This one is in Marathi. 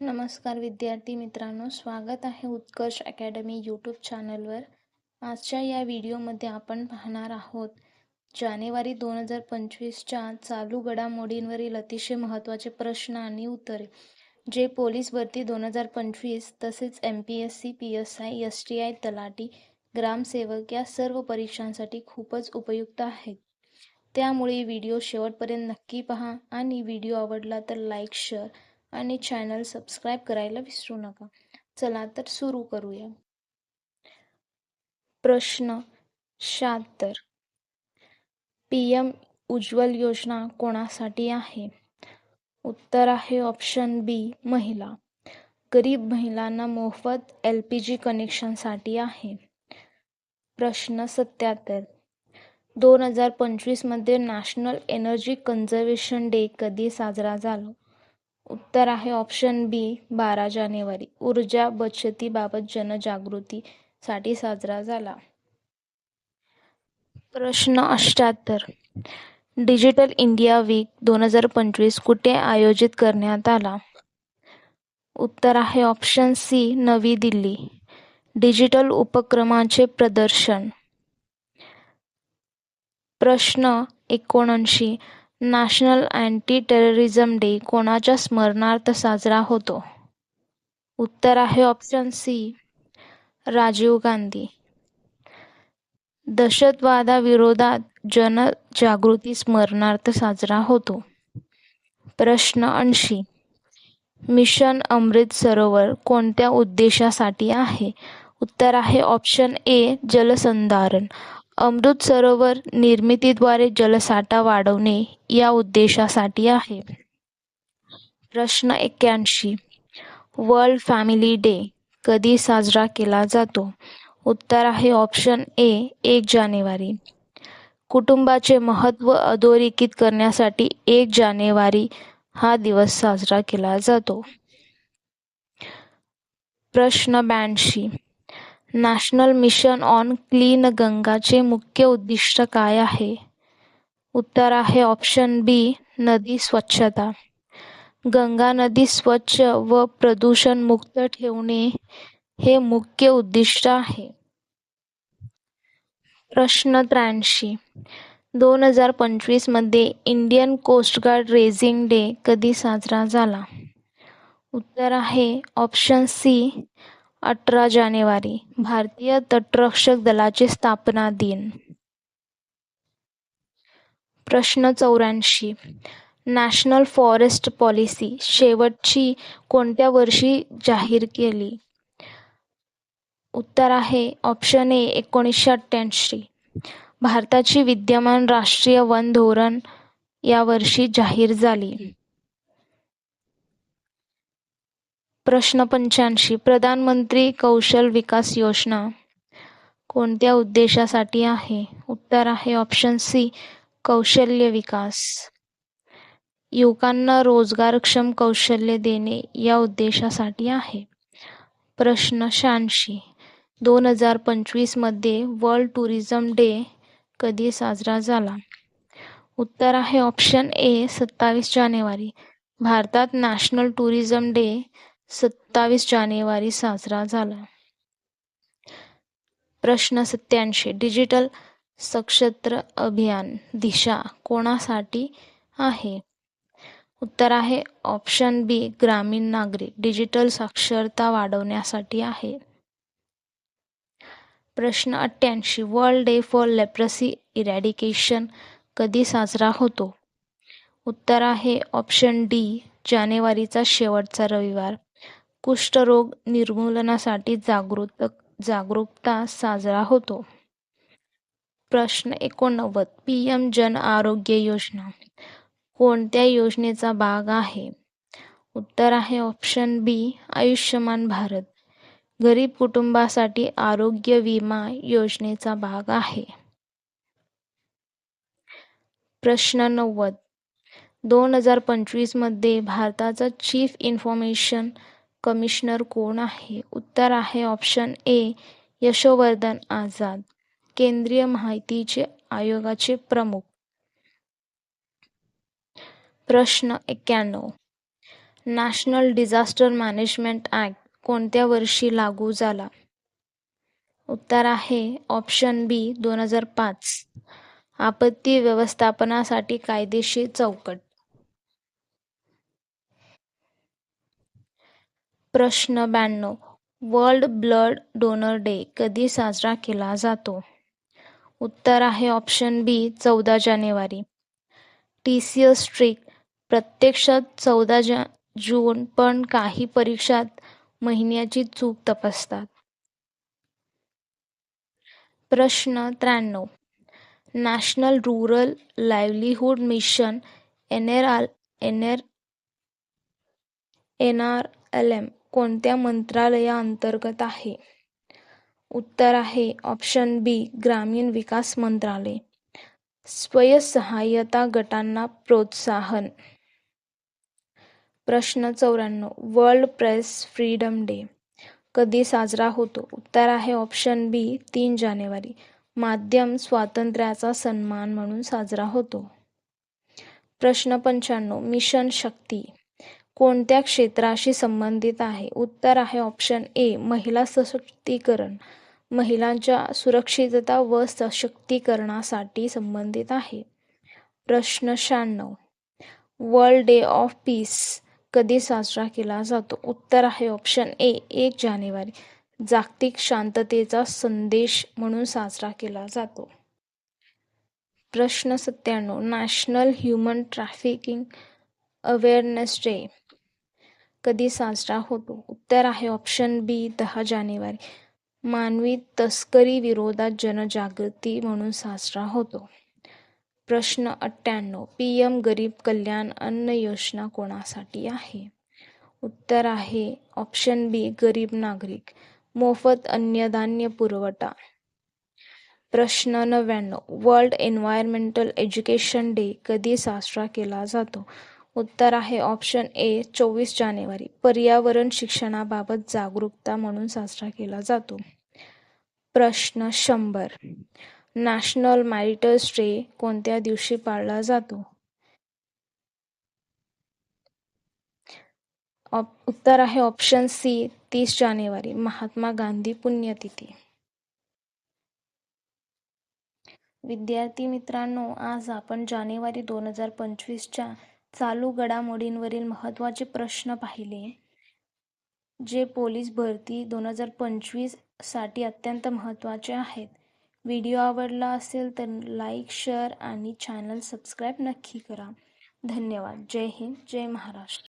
नमस्कार विद्यार्थी मित्रांनो स्वागत आहे उत्कर्ष अकॅडमी यूट्यूब चॅनलवर. आजच्या या व्हिडिओमध्ये आपण पाहणार आहोत जानेवारी दोन हजार पंचवीसच्या चालू घडामोडींवरील अतिशय महत्त्वाचे प्रश्न आणि उत्तरे जे पोलीस भरती दोन हजार पंचवीस तसेच M P S C P S I S T I talathi ग्रामसेवक या सर्व परीक्षांसाठी खूपच उपयुक्त आहेत. त्यामुळे व्हिडिओ शेवटपर्यंत नक्की पहा आणि व्हिडिओ आवडला तर लाईक शेअर आणि चॅनल सबस्क्राईब करायला विसरू नका. चला तर सुरू करूया. प्रश्न शहात्तर. पी एम उज्ज्वल योजना कोणासाठी आहे? उत्तर आहे ऑप्शन बी महिला. गरीब महिलांना मोफत एल पी जी कनेक्शनसाठी आहे. प्रश्न सत्याहत्तर. दोन हजार पंचवीसमध्ये नॅशनल एनर्जी कन्झर्वेशन डे कधी साजरा झाला? उत्तर आहे ऑप्शन बी बारा जानेवारी. ऊर्जा बचतीबाबत जनजागृतीसाठी साजरा झाला. प्रश्न अष्ट्याहत्तर. डिजिटल इंडिया वीक दोन हजार पंचवीस कुठे आयोजित करण्यात आला? उत्तर आहे ऑप्शन सी नवी दिल्ली. डिजिटल उपक्रमाचे प्रदर्शन. प्रश्न एकोणऐंशी. नॅशनल अँटी टेररिझम डे कोणाच्या स्मरणार्थ साजरा होतो? उत्तर आहे ऑप्शन सी राजीव गांधी. दहशतवादाविरोधात जनजागृती स्मरणार्थ साजरा होतो. प्रश्न ऐंशी मिशन अमृत सरोवर कोणत्या उद्देशासाठी आहे? उत्तर आहे ऑप्शन ए जलसंधारण. अमृत सरोवर निर्मितीद्वारे जलसाठा वाढवणे या उद्देशासाठी आहे. प्रश्न एक्क्याऐंशी. वर्ल्ड फॅमिली डे कधी साजरा केला जातो? उत्तर आहे ऑप्शन ए एक जानेवारी. कुटुंबाचे महत्त्व अधोरेखित करण्यासाठी एक जानेवारी हा दिवस साजरा केला जातो. प्रश्न ब्याऐंशी. नॅशनल मिशन ऑन क्लीन गंगाचे मुख्य उद्दिष्ट काय आहे? उत्तर आहे ऑप्शन बी नदी स्वच्छता. गंगा नदी स्वच्छ व प्रदूषणमुक्त ठेवणे हे मुख्य उद्दिष्ट आहे. प्रश्न त्र्याऐंशी. दोन हजार पंचवीसमध्ये Indian coast guard raising day कधी साजरा झाला? उत्तर आहे ऑप्शन सी अठरा जानेवारी भारतीय तटरक्षक दलाची स्थापना दिन. प्रश्न चौऱ्याऐंशी. नॅशनल फॉरेस्ट पॉलिसी शेवटची कोणत्या वर्षी जाहीर केली? उत्तर आहे ऑप्शन ए एकोणीसशे अठ्ठ्याऐंशी. भारताची विद्यमान राष्ट्रीय वन धोरण या वर्षी जाहीर झाली. प्रश्न पंच्याऐंशी. प्रधानमंत्री कौशल विकास योजना. कोणत्या उद्देशासाठी आहे? उत्तर आहे ऑप्शन सी कौशल्य विकास. युवकांना रोजगारक्षम कौशल्य देणे या उद्देशासाठी आहे. प्रश्न शहाऐंशी. दोन हजार पंचवीसमध्ये वर्ल्ड टुरिझम डे कधी साजरा झाला? उत्तर आहे ऑप्शन ए सत्तावीस जानेवारी. भारतात नॅशनल टुरिझम डे सत्तावीस जानेवारी साजरा झाला. प्रश्न सत्याऐंशी डिजिटल सक्षत्र अभियान दिशा कोणासाठी आहे? उत्तर आहे ऑप्शन बी ग्रामीण नागरिक. डिजिटल साक्षरता वाढवण्यासाठी आहे. प्रश्न अठ्ठ्याऐंशी. World day for leprosy eradication कधी साजरा होतो? उत्तर आहे ऑप्शन डी जानेवारीचा शेवटचा रविवार. कुष्ठरोग निर्मूलनासाठी जागृत जागरूकता साजरा होतो. प्रश्न एकोणनव्वद. P M Jan Arogya Yojana. कोणत्या योजनेचा भाग आहे? उत्तर आहे ऑप्शन बी आयुष्यमान भारत. गरीब कुटुंबासाठी आरोग्य विमा योजनेचा भाग आहे. प्रश्न नव्वद. दोन हजार पंचवीसमध्ये भारताचा चीफ इन्फॉर्मेशन कमिशनर कोण आहे? उत्तर आहे ऑप्शन ए यशोवर्धन आझाद केंद्रीय माहितीचे आयोगाचे प्रमुख. प्रश्न एक्क्याण्णव. नॅशनल डिझास्टर मॅनेजमेंट ॲक्ट कोणत्या वर्षी लागू झाला? उत्तर आहे ऑप्शन बी दोन हजार पाच. आपत्ती व्यवस्थापनासाठी कायदेशीर चौकट. प्रश्न ब्याण्णव. वर्ल्ड ब्लड डोनर डे कधी साजरा केला जातो? उत्तर आहे ऑप्शन बी चौदा जानेवारी. टी सी एस ट्रिक प्रत्यक्षात चौदा जा जून पण काही परीक्षात महिन्याची चूक तपासतात. प्रश्न त्र्याण्णव. National rural livelihood mission N R N R N R L M कोणत्या मंत्रालयाअंतर्गत आहे? उत्तर आहे ऑप्शन बी ग्रामीण विकास मंत्रालय. स्वयंसहाय्यता गटांना प्रोत्साहन. प्रश्न चौऱ्याण्णव वर्ल्ड प्रेस फ्रीडम डे. कधी साजरा होतो? उत्तर आहे ऑप्शन बी तीन जानेवारी. माध्यम स्वातंत्र्याचा सन्मान म्हणून साजरा होतो. प्रश्न पंच्याण्णव मिशन शक्ती. कोणत्या क्षेत्राशी संबंधित आहे? उत्तर आहे ऑप्शन ए महिला सशक्तीकरण. महिलांच्या सुरक्षितता व सशक्तीकरणासाठी संबंधित आहे. प्रश्न शहाण्णव. वर्ल्ड डे ऑफ पीस कधी साजरा केला जातो? उत्तर आहे ऑप्शन ए एक जानेवारी. जागतिक शांततेचा संदेश म्हणून साजरा केला जातो. प्रश्न सत्त्याण्णव. National human trafficking awareness day. कधी साजरा होतो? उत्तर आहे ऑप्शन बी दहा जानेवारी. मानवी तस्करी विरोधात जनजागृती म्हणून साजरा होतो. प्रश्न अठ्ठ्याण्णव. पी एम गरीब कल्याण अन्न योजना कोणासाठी आहे? उत्तर आहे ऑप्शन बी गरीब नागरिक. मोफत अन्नधान्य पुरवठा. प्रश्न नव्याण्णव. वर्ल्ड एन्व्हायरमेंटल एज्युकेशन डे कधी साजरा केला जातो? उत्तर आहे ऑप्शन ए चोवीस जानेवारी. पर्यावरण शिक्षणाबाबत जागरूकता म्हणून साजरा केला जातो. प्रश्न शंभर. नॅशनल मॅरिटर्स डे कोणत्या दिवशी पाळला जातो? उत्तर आहे ऑप्शन सी तीस जानेवारी. महात्मा गांधी पुण्यतिथी. विद्यार्थी मित्रांनो आज आपण जानेवारी दोन हजार पंचवीसच्या चालू घडामोडींवरील महत्त्वाचे प्रश्न पाहिले. जे पोलीस भरती दोन हजार पंचवीससाठी अत्यंत महत्त्वाचे आहेत. व्हिडिओ आवडला असेल तर लाईक शेअर आणि चॅनल सबस्क्राईब नक्की करा. धन्यवाद. जय हिंद. जय महाराष्ट्र.